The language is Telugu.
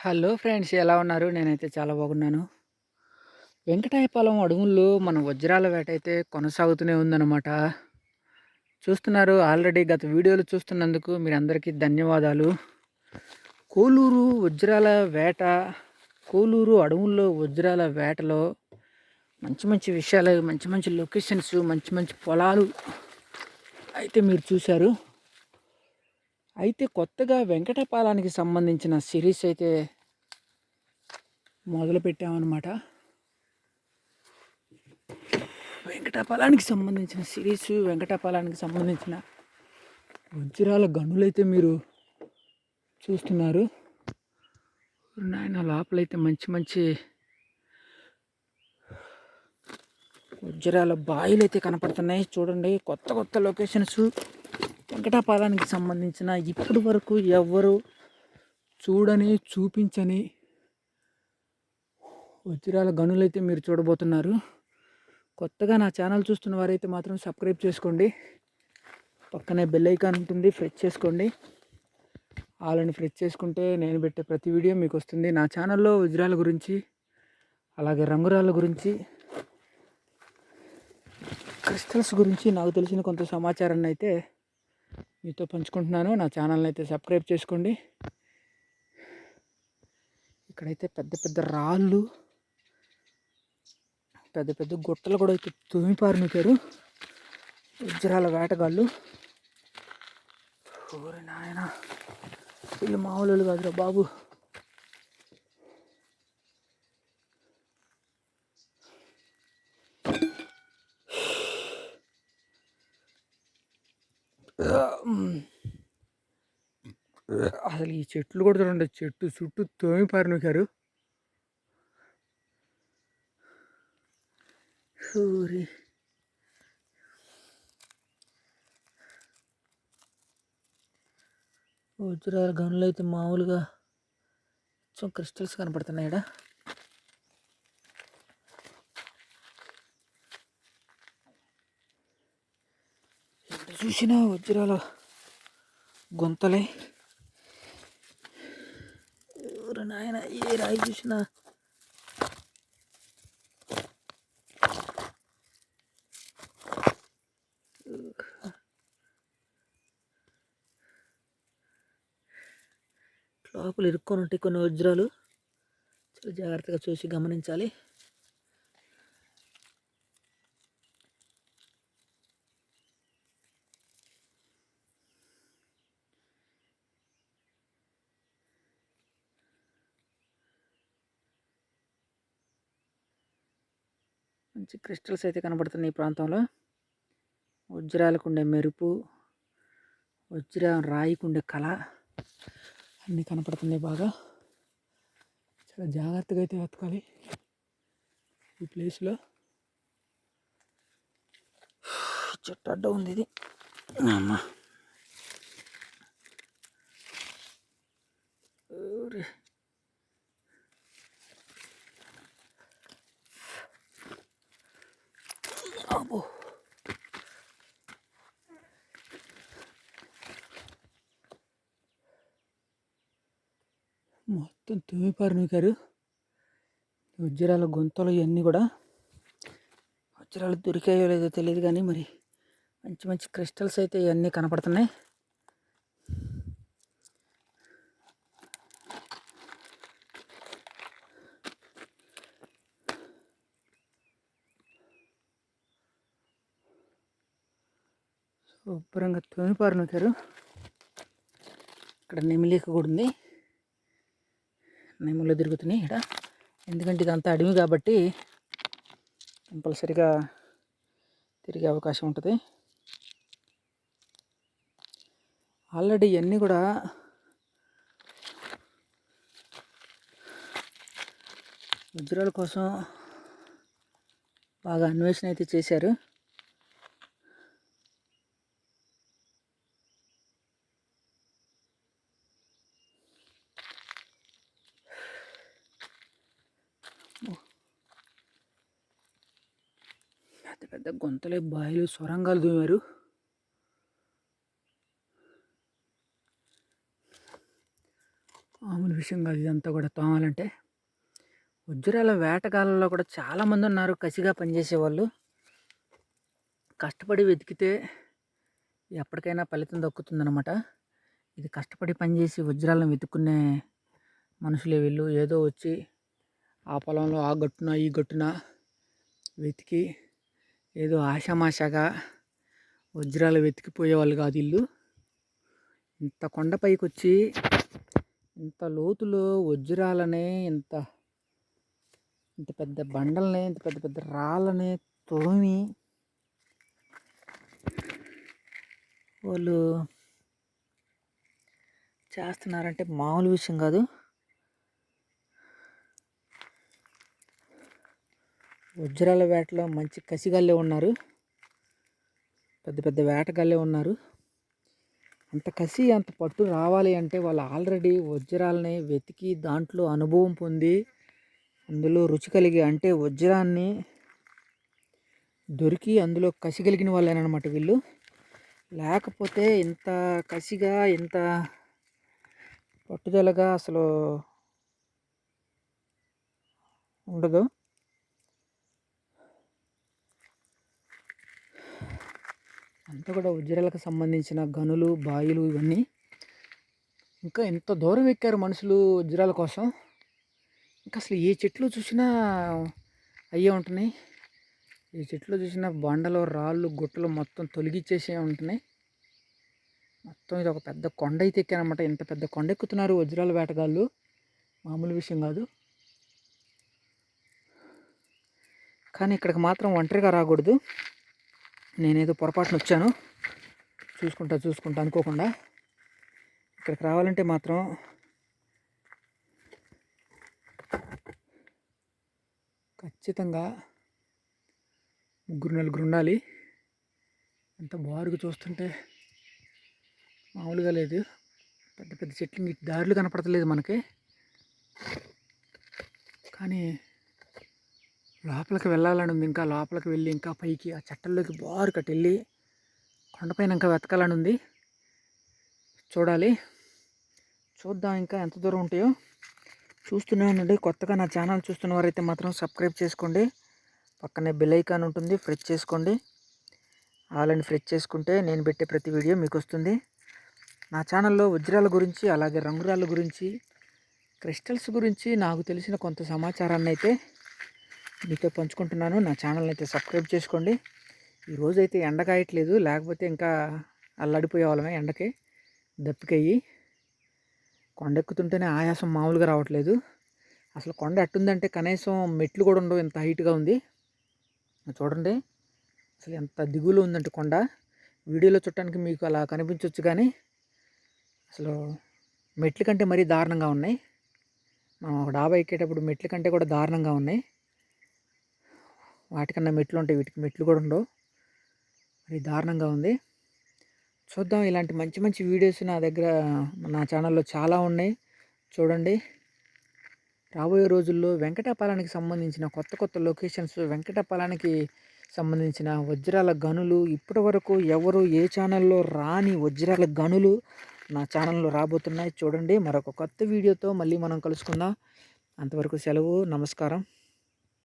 హలో ఫ్రెండ్స్ ఎలా ఉన్నారు? నేనైతే చాలా బాగున్నాను. వెంకటాయపాలెం అడవుల్లో మన వజ్రాల వేట అయితే కొనసాగుతూనే ఉందన్నమాట. చూస్తున్నారు ఆల్రెడీ గత వీడియోలు చూస్తున్నందుకు మీరు అందరికీ ధన్యవాదాలు. కోలూరు వజ్రాల వేట కోలూరు అడవుల్లో వజ్రాల వేటలో మంచి మంచి విషయాలు మంచి మంచి లొకేషన్స్ మంచి మంచి పొలాలు అయితే మీరు చూశారు. అయితే కొత్తగా వెంకటపాలానికి సంబంధించిన సిరీస్ అయితే మొదలు పెట్టామన్నమాట వెంకటపాలానికి సంబంధించిన సిరీస్ వెంకటపాలానికి సంబంధించిన వజ్రాల గనులైతే మీరు చూస్తున్నారు. నాయన లోపలైతే మంచి మంచి వజ్రాల బాయిలు అయితే కనపడుతున్నాయి. చూడండి కొత్త కొత్త లొకేషన్స్. వెంకటాపాలానికి సంబంధించిన ఇప్పటి వరకు ఎవ్వరు చూడని చూపించని వజ్రాల గనులైతే మీరు చూడబోతున్నారు. కొత్తగా నా ఛానల్ చూస్తున్న వారైతే మాత్రం సబ్స్క్రైబ్ చేసుకోండి. పక్కనే బెల్ ఐకాన్ ఉంటుంది ఫ్రెష్ చేసుకోండి. వాళ్ళని ఫ్రెష్ చేసుకుంటే నేను పెట్టే ప్రతి వీడియో మీకు వస్తుంది. నా ఛానల్లో వజ్రాల గురించి అలాగే రంగురాళ్ళ గురించి క్రిస్టల్స్ గురించి నాకు తెలిసిన కొంత సమాచారాన్ని అయితే మీతో పంచుకుంటున్నాను. నా ఛానల్ని అయితే సబ్స్క్రైబ్ చేసుకోండి. ఇక్కడైతే పెద్ద పెద్ద రాళ్ళు పెద్ద పెద్ద గుట్టలు కూడా అయితే తుమిపారు మీకారు వజ్రాల వేటగాళ్ళు. ఊరి నాయన వీళ్ళు మామూలు కాదురా బాబు. అసలు ఈ చెట్లు కూడా చూడండి చెట్టు చుట్టూ తోమి పారినొక్కారు సూరి వజ్రాల గనులు అయితే మామూలుగా కొంచెం క్రిస్టల్స్ కనపడుతున్నాయి ఇక్కడ చూసినా వజ్రాల గుంతలే. ఎవరు నాయన ఏ రాయి చూసినా? లోపల ఇరుక్కొని ఉంటాయి కొన్ని వజ్రాలు. చాలా జాగ్రత్తగా చూసి గమనించాలి. మంచి క్రిస్టల్స్ అయితే కనబడుతున్నాయి ఈ ప్రాంతంలో. వజ్రాలకు ఉండే మెరుపు వజ్ర రాయికుండే కళ అన్నీ కనపడుతున్నాయి బాగా. చాలా జాగ్రత్తగా అయితే వెతకాలి ఈ ప్లేస్లో. చెట్టు అడ్డ ఉంది ఇది. అమ్మ. అబ్బో మొత్తం తుమ్మిపారు నూకారు. వజ్రాల గొంతలు ఇవన్నీ కూడా వజ్రాలు దొరికాయో లేదో తెలియదు కానీ మరి మంచి మంచి క్రిస్టల్స్ అయితే ఇవన్నీ కనపడుతున్నాయి. శుభ్రంగా తుమ్మిపారు నూకారు ఇక్కడ నెమిలిక కూడా ఉంది. నెమలు తిరుగుతున్నాయి ఇక్కడ. ఎందుకంటే ఇదంతా అడవి కాబట్టి కంపల్సరిగా తిరిగే అవకాశం ఉంటుంది. ఆల్రెడీ ఇవన్నీ కూడా వజ్రాల కోసం బాగా అన్వేషణ అయితే చేశారు. పెద్ద గొంతలే బాయిలు సొరంగాలు దూమారు. మామూలు విషయం కాదు ఇదంతా కూడా తోమాలంటే. వజ్రాల వేటగాళ్ళలో కూడా చాలామంది ఉన్నారు కసిగా పనిచేసేవాళ్ళు కష్టపడి వెతికితే ఎప్పటికైనా ఫలితం దక్కుతుందన్నమాట. ఇది కష్టపడి పనిచేసి వజ్రాలను వెతుక్కునే మనుషులే వీళ్ళు. ఏదో వచ్చి ఆ పొలంలో ఆ గట్టున ఈ గట్టున వెతికి ఏదో ఆషామాషాగా వజ్రాలు వెతికిపోయేవాళ్ళు కాదు ఇల్లు. ఇంత కొండపైకి వచ్చి ఇంత లోతులో వజ్రాలనే ఇంత ఇంత పెద్ద బండల్ని ఇంత పెద్ద పెద్ద రాళ్ళని తోమి వాళ్ళు చేస్తున్నారంటే మామూలు విషయం కాదు. వజ్రాల వేటలో మంచి కసిగల్లే ఉన్నారు. పెద్ద పెద్ద వేటగల్లే ఉన్నారు. అంత కసి అంత పట్టు రావాలి అంటే వాళ్ళు ఆల్రెడీ వజ్రాలని వెతికి దాంట్లో అనుభవం పొంది అందులో రుచి కలిగి అంటే వజ్రాన్ని దొరికి అందులో కసి కలిగిన వాళ్ళేనమాట వీళ్ళు. లేకపోతే ఇంత కసిగా ఇంత పట్టుదలగా అసలు ఉండదు. అంతా కూడా వజ్రాలకు సంబంధించిన గనులు బాయిలు ఇవన్నీ ఇంకా ఎంత దూరం ఎక్కారు మనుషులు వజ్రాల కోసం. ఇంకా అసలు ఏ చెట్లు చూసినా అయ్యే ఉంటున్నాయి. ఏ చెట్లు చూసినా బండలు రాళ్ళు గుట్టలు మొత్తం తొలగిచ్చేసే ఉంటున్నాయి. మొత్తం ఇది ఒక పెద్ద కొండ అయితే ఎక్కారనమాట ఇంత పెద్ద కొండ ఎక్కుతున్నారు వజ్రాల వేటగాళ్ళు. మామూలు విషయం కాదు. కానీ ఇక్కడికి మాత్రం ఒంటరిగా రాకూడదు. నేనేదో పొరపాటున వచ్చాను. చూసుకుంటా చూసుకుంటా అనుకోకుండా ఇక్కడికి రావాలంటే మాత్రం ఖచ్చితంగా ముగ్గురు నలుగురు ఉండాలి. ఎంత బారుగా చూస్తుంటే మామూలుగా లేదు. పెద్ద పెద్ద చెట్లు దారులు కనపడతలేదు మనకి. కానీ లోపలికి వెళ్ళాలని ఉంది ఇంకా లోపలికి వెళ్ళి ఇంకా పైకి ఆ చెట్టల్లోకి బారు కట్టెళ్ళి కొండపైన ఇంకా వెతకాలని ఉంది. చూడాలి. చూద్దాం ఇంకా ఎంత దూరం ఉంటాయో. చూస్తూనే ఉండండి. కొత్తగా నా ఛానల్ చూస్తున్న వారైతే మాత్రం సబ్స్క్రైబ్ చేసుకోండి. పక్కనే బెల్ ఐకాన్ ఉంటుంది. ఫ్రెష్ చేసుకోండి. ఆలని ఫ్రెష్ చేసుకుంటే నేను పెట్టే ప్రతి వీడియో మీకు వస్తుంది. నా ఛానల్లో వజ్రాల గురించి అలాగే రంగురాళ్ళ గురించి క్రిస్టల్స్ గురించి నాకు తెలిసిన కొంత సమాచారాన్ని అయితే మీతో పంచుకుంటున్నాను. నా ఛానల్ని అయితే సబ్స్క్రైబ్ చేసుకోండి. ఈరోజైతే ఎండ కాయట్లేదు. లేకపోతే ఇంకా అల్లడిపోయే వాళ్ళమే ఎండకి దప్పికయ్యి. కొండ ఎక్కుతుంటేనే ఆయాసం మామూలుగా రావట్లేదు. అసలు కొండ అట్టుందంటే కనీసం మెట్లు కూడా ఉండవు. ఎంత హైట్గా ఉంది. చూడండి. అసలు ఎంత దిగులో ఉందంటే కొండ. వీడియోలో చూడటానికి మీకు అలా కనిపించవచ్చు కానీ అసలు మెట్ల కంటే మరీ దారుణంగా ఉన్నాయి. మనం ఒక డాబా ఎక్కేటప్పుడు మెట్ల కంటే కూడా దారుణంగా ఉన్నాయి. వాటికన్నా మెట్లు ఉంటాయి వీటికి మెట్లు కూడా ఉండవు. మరి దారుణంగా ఉంది. చూద్దాం ఇలాంటి మంచి మంచి వీడియోస్ నా దగ్గర నా ఛానల్లో చాలా ఉన్నాయి. చూడండి. రాబోయే రోజుల్లో వెంకటపాలానికి సంబంధించిన కొత్త కొత్త లొకేషన్స్ వెంకటపాలానికి సంబంధించిన వజ్రాల గనులు ఇప్పటి వరకు ఎవరు ఏ ఛానల్లో రాని వజ్రాల గనులు నా ఛానల్లో రాబోతున్నాయి చూడండి. మరొక కొత్త వీడియోతో మళ్ళీ మనం కలుసుకుందాం. అంతవరకు సెలవు నమస్కారం.